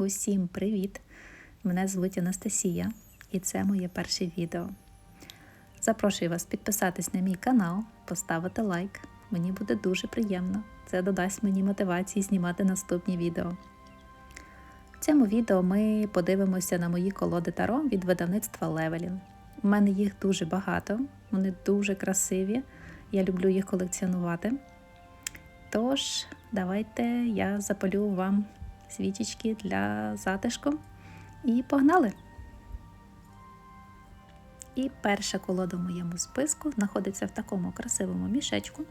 Усім привіт! Мене звуть Анастасія і це моє перше відео. Запрошую вас підписатись на мій канал, поставити лайк. Мені буде дуже приємно. Це додасть мені мотивації знімати наступні відео. В цьому відео ми подивимося на мої колоди Таро від видавництва Левелін. У мене їх дуже багато, вони дуже красиві. Я люблю їх колекціонувати. Тож, давайте я запалю вам свічечки для затишку і погнали! І перша колода в моєму списку знаходиться в такому красивому мішечку.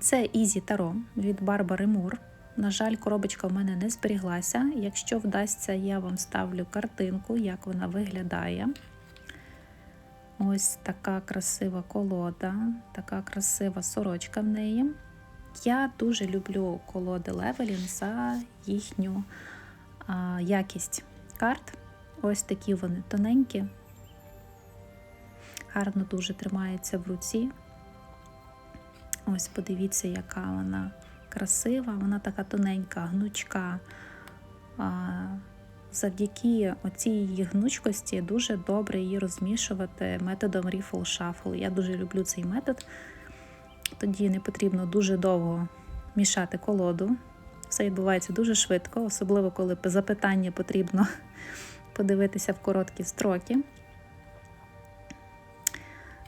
Це Ізі Таро від Барбари Мур. На жаль, коробочка в мене не зберіглася. Якщо вдасться, я вам ставлю картинку, як вона виглядає. Ось така красива колода, така красива сорочка в неї. Я дуже люблю колоди Левелін за їхню а, якість карт. Ось такі вони тоненькі, гарно дуже тримаються в руці. Ось подивіться, яка вона красива, вона така тоненька, гнучка. А, Завдяки оцій її гнучкості дуже добре її розмішувати методом Riffle Shuffle. Я дуже люблю цей метод. Тоді не потрібно дуже довго мішати колоду. Все відбувається дуже швидко, особливо коли запитання потрібно подивитися в короткі строки.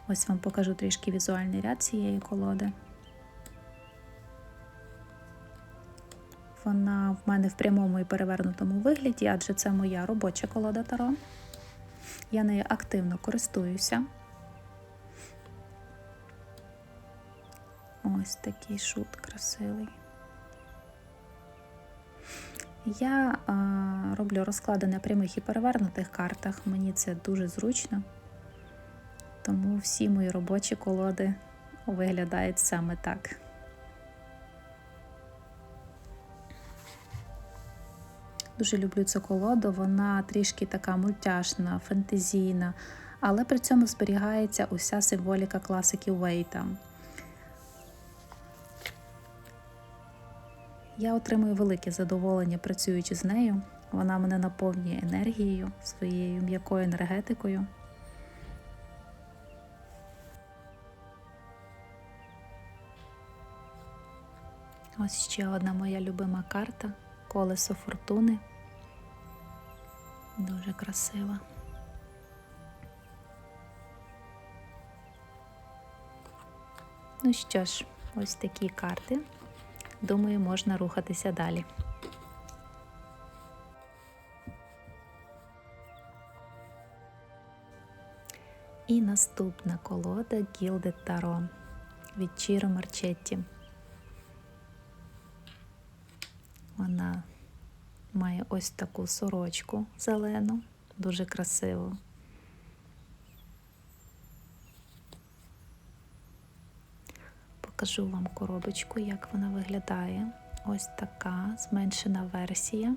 Ось вам покажу трішки візуальний ряд цієї колоди. Вона в мене в прямому і перевернутому вигляді, адже це моя робоча колода Таро. Я нею активно користуюся. Ось такий шут красивий. Я а, роблю розклади на прямих і перевернутих картах. Мені це дуже зручно, тому всі мої робочі колоди виглядають саме так. Дуже люблю цю колоду, вона трішки така мультяшна, фентезійна, але при цьому зберігається уся символіка класиків Вейта. Я отримую велике задоволення працюючи з нею. Вона мене наповнює енергією, своєю м'якою енергетикою. Ось ще одна моя любима карта колесо фортуни. Дуже красива. Ну що ж, ось такі карти. Думаю, можна рухатися далі. І наступна колода Gilded Tarot від Чіро Марчетті. Вона має ось таку сорочку зелену, дуже красиву. Покажу вам коробочку, як вона виглядає. Ось така зменшена версія.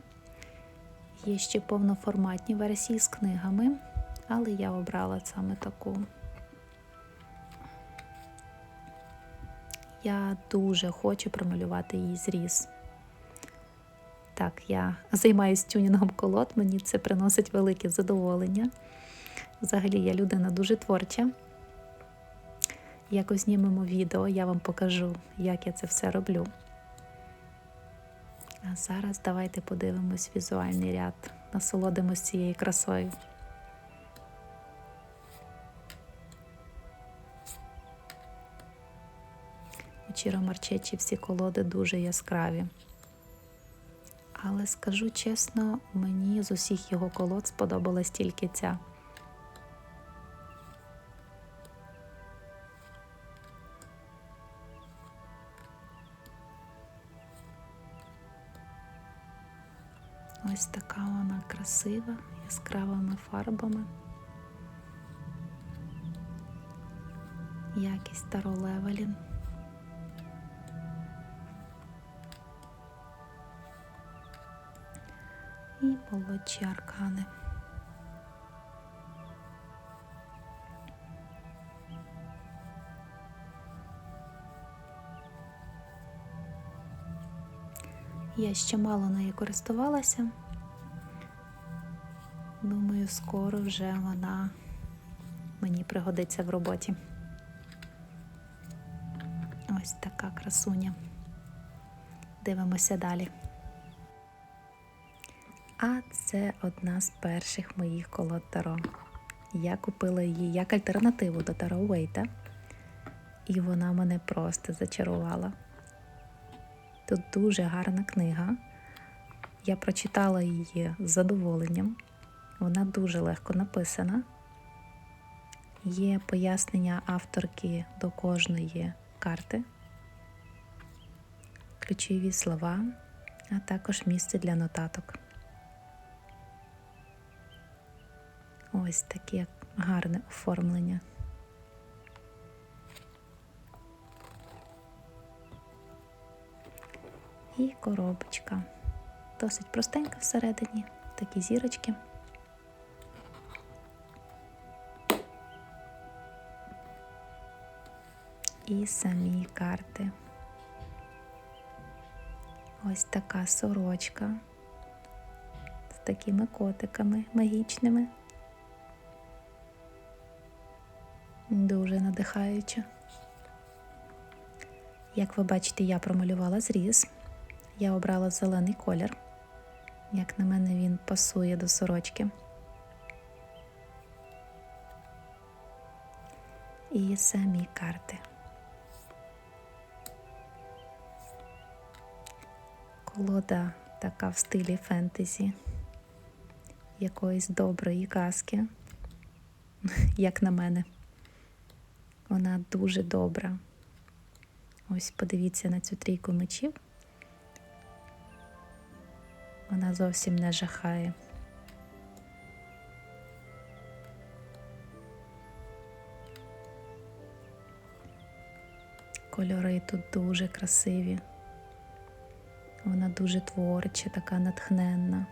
Є ще повноформатні версії з книгами, але я обрала саме таку. Я дуже хочу промалювати її зріз. Так, я займаюся тюнінгом колод, мені це приносить велике задоволення. Взагалі, я людина дуже творча. Якось знімемо відео, я вам покажу, як я це все роблю. А зараз давайте подивимось візуальний ряд, насолодимось цією красою. У Чіро всі колоди дуже яскраві. Але скажу чесно, мені з усіх його колод сподобалась тільки ця. Ось така вона красива, яскравими фарбами. Якість Таро Левелін. І молодші аркани. Я ще мало нею користувалася. Думаю, скоро вже вона мені пригодиться в роботі. Ось така красуня. Дивимося далі. А це одна з перших моїх колод Таро. Я купила її як альтернативу до Таро Уейта, і вона мене просто зачарувала. Тут дуже гарна книга. Я прочитала її з задоволенням. Вона дуже легко написана. Є пояснення авторки до кожної карти, ключові слова, а також місце для нотаток. Ось таке гарне оформлення. І коробочка. Досить простенька всередині, такі зірочки. І самі карти. Ось така сорочка з такими котиками магічними. Дуже надихаюче. Як ви бачите, я промалювала зріз. Я обрала зелений колір. Як на мене, він пасує до сорочки. І самі карти. Колода така в стилі фентезі, якоїсь доброї казки, як на мене. Вона дуже добра. Ось подивіться на цю трійку мечів. Вона зовсім не жахає. Кольори тут дуже красиві. Вона дуже творча, така натхненна.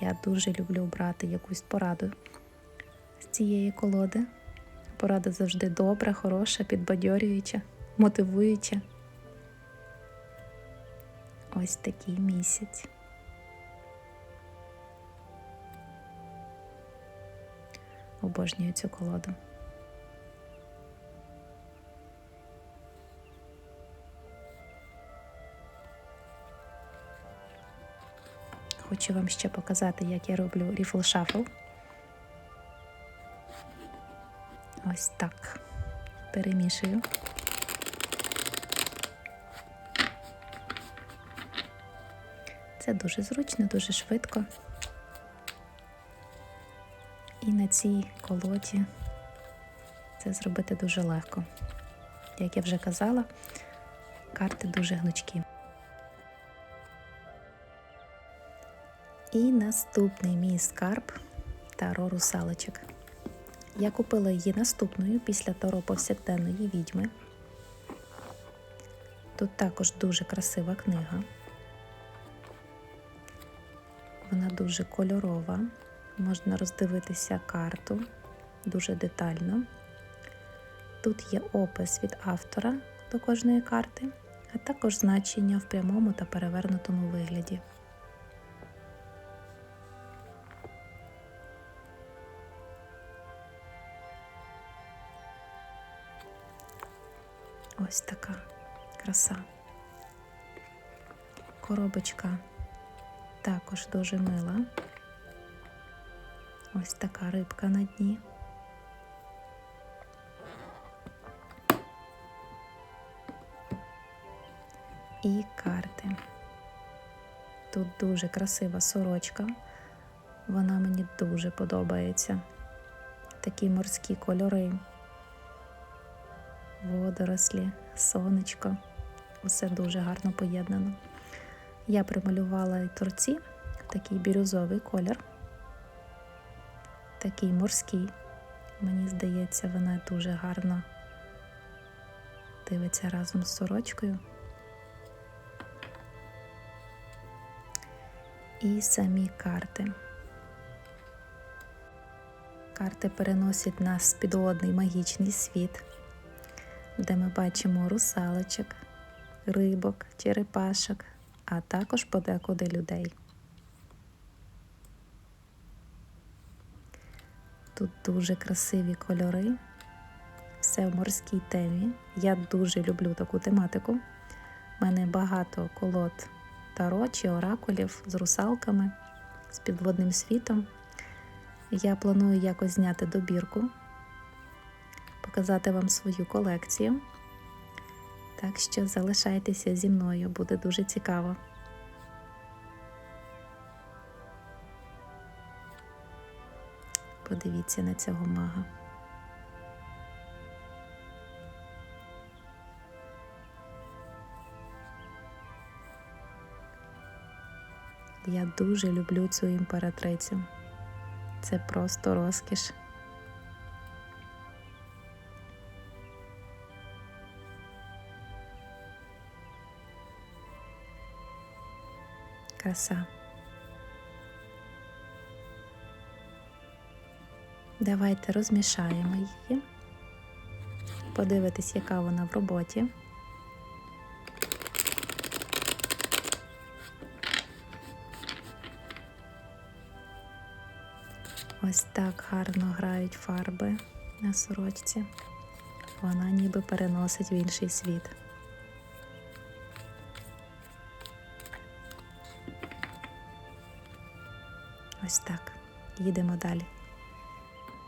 Я дуже люблю брати якусь пораду з цієї колоди. Порада завжди добра, хороша, підбадьорююча, мотивуюча. Ось такий місяць. Обожнюю цю колоду. Хочу вам ще показати, як я роблю ріфл шафл. Ось так. Перемішую. Це дуже зручно, дуже швидко. І на цій колоді це зробити дуже легко. Як я вже казала, карти дуже гнучкі. І наступний мій скарб таро русалочок. Я купила її наступною після таро повсякденної відьми. Тут також дуже красива книга. Вона дуже кольорова, можна роздивитися карту дуже детально. Тут є опис від автора до кожної карти, а також значення в прямому та перевернутому вигляді. Ось така краса. Коробочка також дуже мила. Ось така рибка на дні. І карти. Тут дуже красива сорочка. Вона мені дуже подобається. Такі морські кольори водорослі, сонечко. Усе дуже гарно поєднано. Я прималювала і торці такий бірюзовий колір, такий морський. Мені здається, вона дуже гарно дивиться разом з сорочкою. І самі карти. Карти переносять нас в підводний магічний світ де ми бачимо русалочок, рибок, черепашок, а також подекуди людей. Тут дуже красиві кольори, все в морській темі. Я дуже люблю таку тематику. У мене багато колод таро чи оракулів з русалками, з підводним світом. Я планую якось зняти добірку, показати вам свою колекцію. Так що залишайтеся зі мною, буде дуже цікаво. Подивіться на цього мага. Я дуже люблю цю імператрицю. Це просто розкіш. Краса. Давайте розмішаємо її, подивитись, яка вона в роботі. Ось так гарно грають фарби на сорочці. Вона ніби переносить в інший світ. Ось так. Їдемо далі.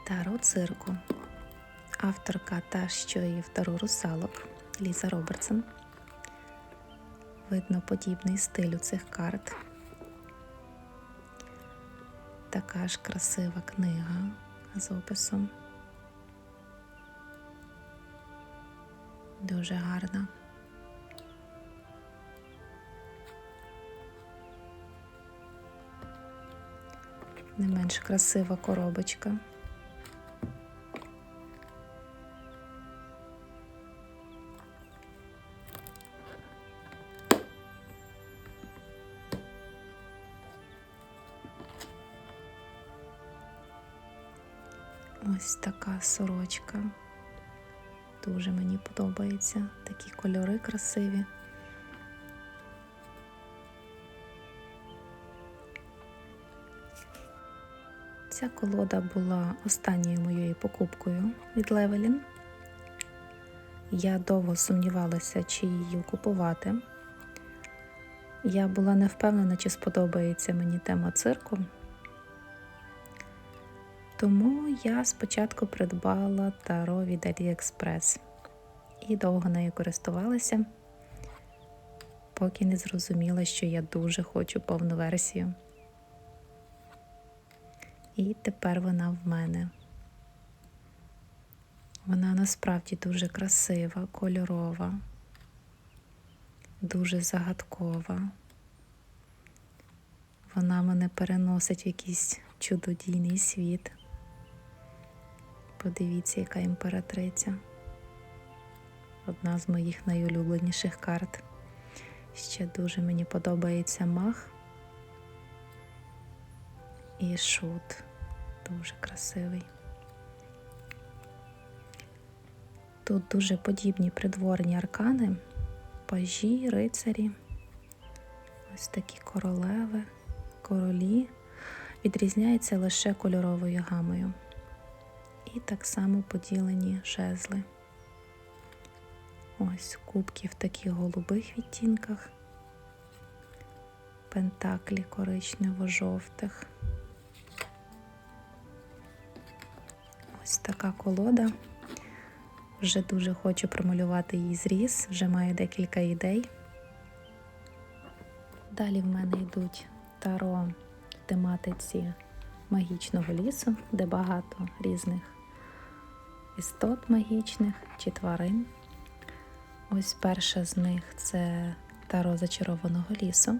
Таро цирку. Авторка та, що і в Таро русалок Ліза Робертсон. Видно подібний стиль у цих карт. Така ж красива книга з описом. Дуже гарна. Не менш красива коробочка. Ось така сорочка. Дуже мені подобається. Такі кольори красиві. Ця колода була останньою моєю покупкою від Левелін. Я довго сумнівалася, чи її купувати. Я була не впевнена, чи сподобається мені тема цирку. Тому я спочатку придбала таро від AliExpress і довго нею користувалася, поки не зрозуміла, що я дуже хочу повну версію. І тепер вона в мене. Вона насправді дуже красива, кольорова, дуже загадкова. Вона мене переносить в якийсь чудодійний світ. Подивіться, яка імператриця. Одна з моїх найулюбленіших карт. Ще дуже мені подобається мах і шут. Дуже красивий. Тут дуже подібні придворні аркани, пажі, рицарі, ось такі королеви, королі. Відрізняється лише кольоровою гамою. І так само поділені жезли. Ось кубки в таких голубих відтінках, пентаклі коричнево-жовтих. Ось така колода. Вже дуже хочу промалювати її зріз, вже маю декілька ідей. Далі в мене йдуть таро в тематиці магічного лісу, де багато різних істот магічних чи тварин. Ось перша з них це таро зачарованого лісу.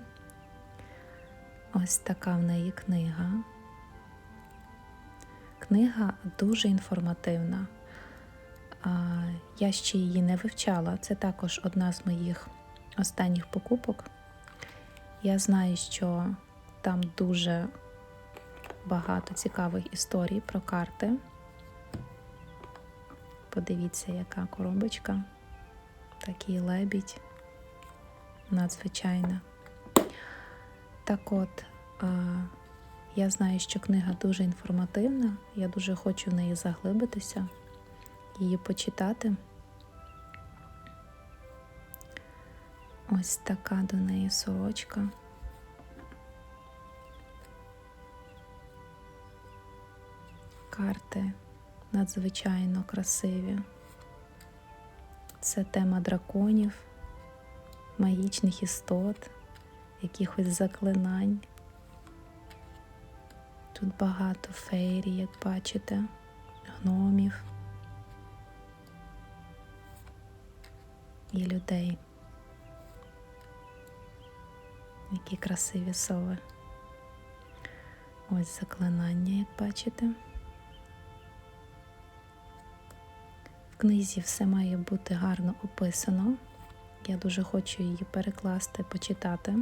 Ось така в неї книга. Книга дуже інформативна. Я ще її не вивчала. Це також одна з моїх останніх покупок. Я знаю, що там дуже багато цікавих історій про карти. Подивіться, яка коробочка, такий лебідь, надзвичайна. Так от, я знаю, що книга дуже інформативна, я дуже хочу в неї заглибитися, її почитати. Ось така до неї сорочка. Карти надзвичайно красиві. Це тема драконів, магічних істот, якихось заклинань. Тут багато фейрі, як бачите, гномів і людей. Які красиві сови. Ось заклинання, як бачите. В книзі все має бути гарно описано. Я дуже хочу її перекласти, почитати.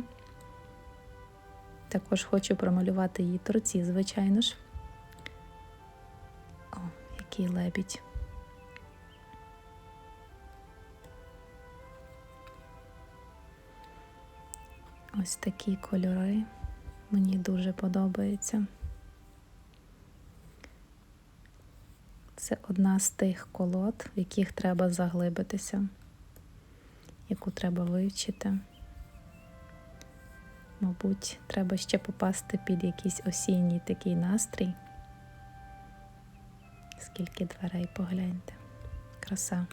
Також хочу промалювати її торці, звичайно ж. О, який лебідь. Ось такі кольори. Мені дуже подобаються. Це одна з тих колод, в яких треба заглибитися, яку треба вивчити. Мабуть, треба ще попасти під якийсь осінній такий настрій. Скільки дверей погляньте. Краса.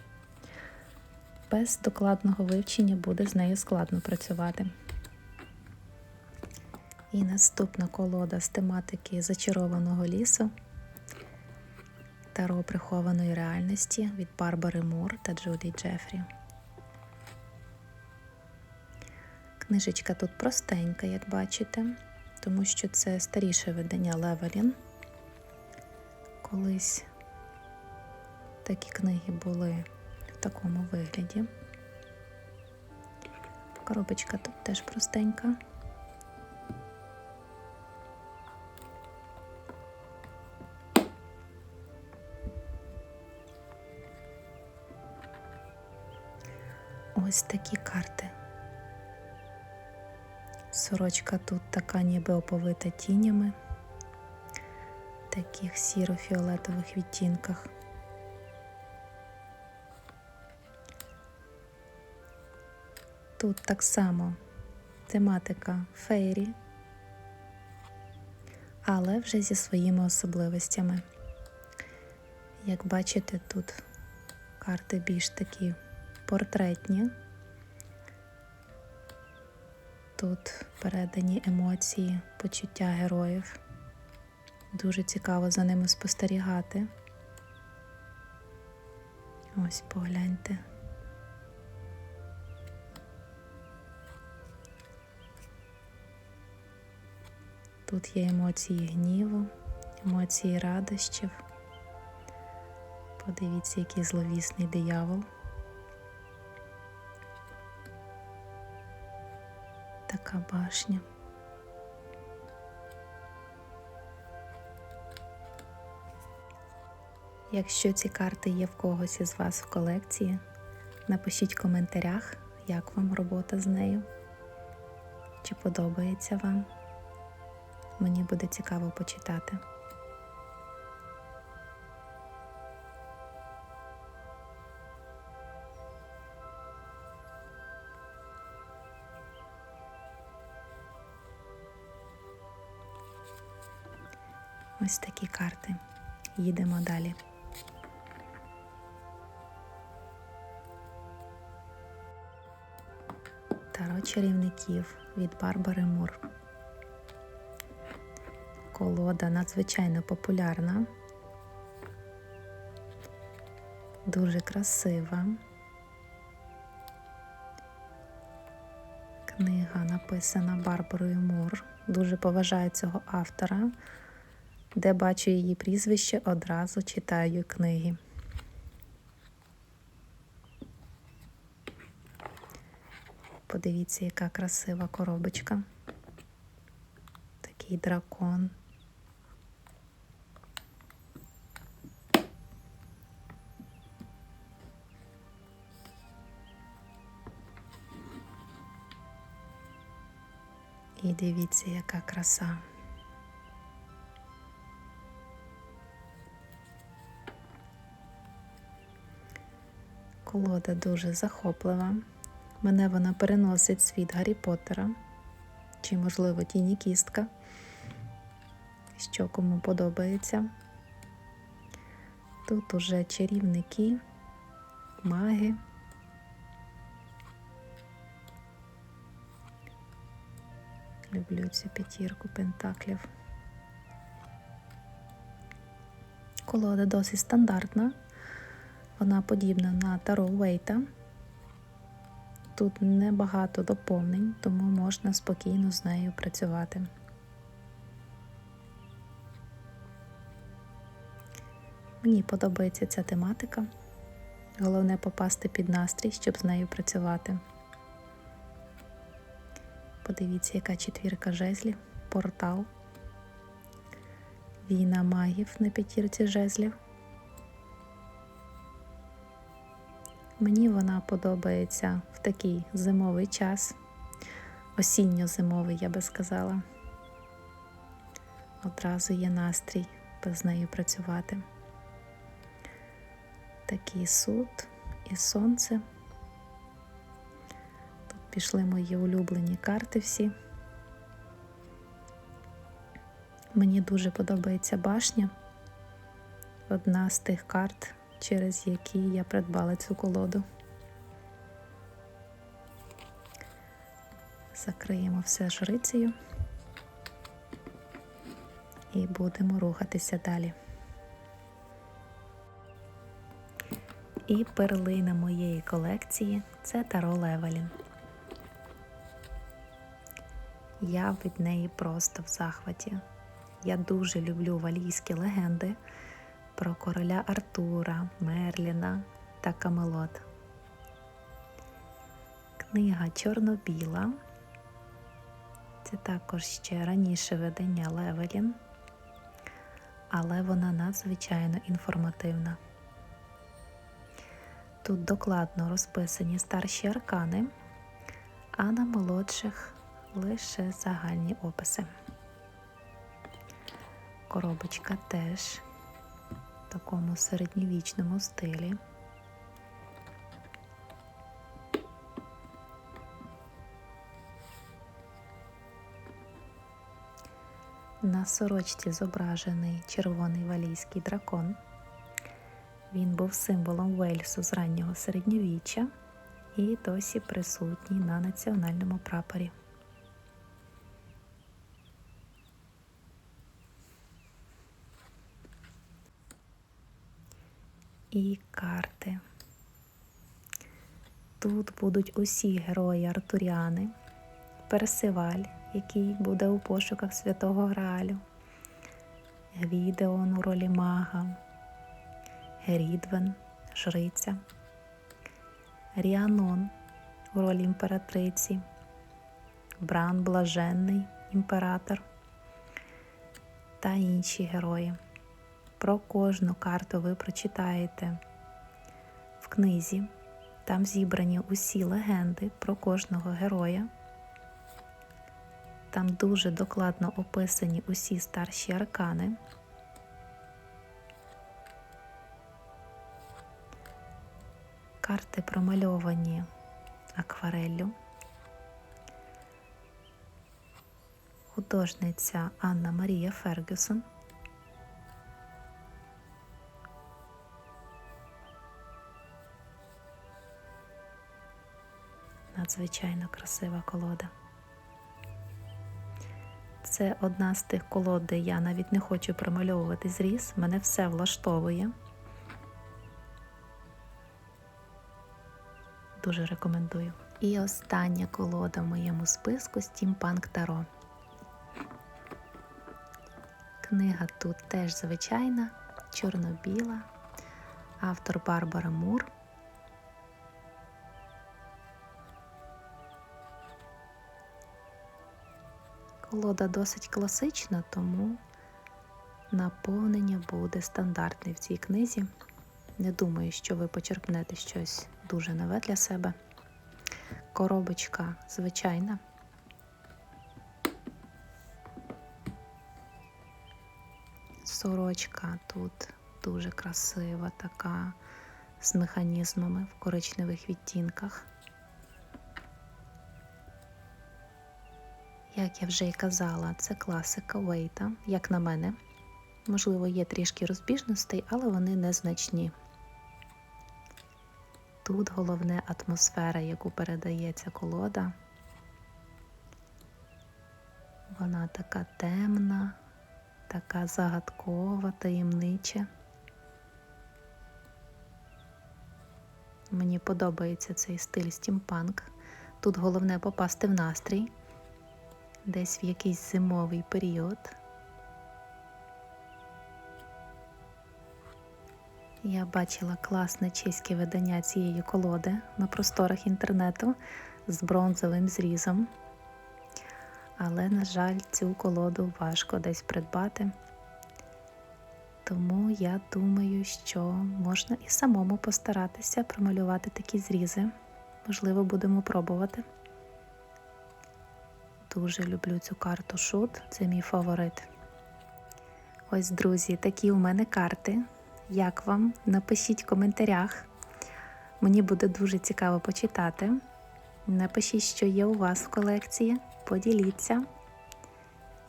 Без докладного вивчення буде з нею складно працювати. І наступна колода з тематики зачарованого лісу Таро прихованої реальності від Барбари Мур та Джуді Джефрі. Книжечка тут простенька, як бачите, тому що це старіше видання Левелін. Колись такі книги були в такому вигляді. Коробочка тут теж простенька. Ось такі карти. Сорочка тут така ніби оповита тінями, таких сіро-фіолетових відтінках. Тут так само тематика фейрі, але вже зі своїми особливостями. Як бачите, тут карти більш такі портретні. Тут передані емоції, почуття героїв. Дуже цікаво за ними спостерігати. Ось погляньте. Тут є емоції гніву, емоції радощів. Подивіться, який зловісний диявол. Така башня. Якщо ці карти є в когось із вас в колекції, напишіть в коментарях, як вам робота з нею, чи подобається вам. Мені буде цікаво почитати. Ось такі карти. Їдемо далі. Таро чарівників від Барбари Мур. Колода надзвичайно популярна, дуже красива. Книга написана Барбарою Мур. Дуже поважаю цього автора. Де бачу її прізвище, одразу читаю книги. Подивіться, яка красива коробочка. Такий дракон. І дивіться, яка краса. Колода дуже захоплива. Мене вона переносить світ Гаррі Поттера, чи, можливо, тіні кістка, що кому подобається. Тут уже чарівники, маги. Люблю цю п'ятірку пентаклів. Колода досить стандартна. Вона подібна на Таро Вейта. Тут небагато доповнень, тому можна спокійно з нею працювати. Мені подобається ця тематика. Головне попасти під настрій, щоб з нею працювати. Подивіться, яка четвірка жезлів, портал, війна магів на п'ятірці жезлів. Мені вона подобається в такий зимовий час, осінньо-зимовий, я би сказала. Одразу є настрій з нею працювати. Такий суд і сонце. Тут пішли мої улюблені карти всі. Мені дуже подобається башня. Одна з тих карт, через які я придбала цю колоду. Закриємо все жрицею і будемо рухатися далі. І перлина моєї колекції це Таро Левелін. Я від неї просто в захваті. Я дуже люблю валійські легенди про короля Артура, Мерліна та Камелот. Книга чорно-біла. Це також ще раніше видання Левелін, але вона надзвичайно інформативна. Тут докладно розписані старші аркани, а на молодших лише загальні описи. Коробочка теж такому середньовічному стилі. На сорочці зображений червоний валійський дракон. Він був символом Вельсу з раннього середньовіччя і досі присутній на національному прапорі. І карти. Тут будуть усі герої Артуріани, Персиваль, який буде у пошуках святого Граалю, Гвідеон у ролі мага. Рідвен, жриця, Ріанон у ролі імператриці, Бран Блаженний імператор та інші герої. Про кожну карту ви прочитаєте в книзі. Там зібрані усі легенди про кожного героя. Там дуже докладно описані усі старші аркани. Карти промальовані аквареллю. Художниця Анна Марія Фергюсон. Надзвичайно красива колода. Це одна з тих колод, де я навіть не хочу промальовувати зріз, мене все влаштовує. Дуже рекомендую. І остання колода в моєму списку Steampunk Таро. Книга тут теж звичайна, чорно-біла, автор Барбара Мур. Колода досить класична, тому наповнення буде стандартне в цій книзі. Не думаю, що ви почерпнете щось дуже нове для себе. Коробочка звичайна. Сорочка тут дуже красива, така з механізмами в коричневих відтінках. Як я вже й казала, це класика Вейта, як на мене. Можливо, є трішки розбіжностей, але вони незначні. Тут головне атмосфера, яку передає ця колода. Вона така темна, така загадкова, таємнича. Мені подобається цей стиль стімпанк. Тут головне попасти в настрій, десь в якийсь зимовий період. Я бачила класне чеське видання цієї колоди на просторах інтернету з бронзовим зрізом. Але, на жаль, цю колоду важко десь придбати. Тому я думаю, що можна і самому постаратися промалювати такі зрізи. Можливо, будемо пробувати. Дуже люблю цю карту шут, це мій фаворит. Ось, друзі, такі у мене карти. Як вам? Напишіть в коментарях. Мені буде дуже цікаво почитати. Напишіть, що є у вас в колекції, поділіться.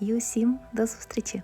І усім до зустрічі!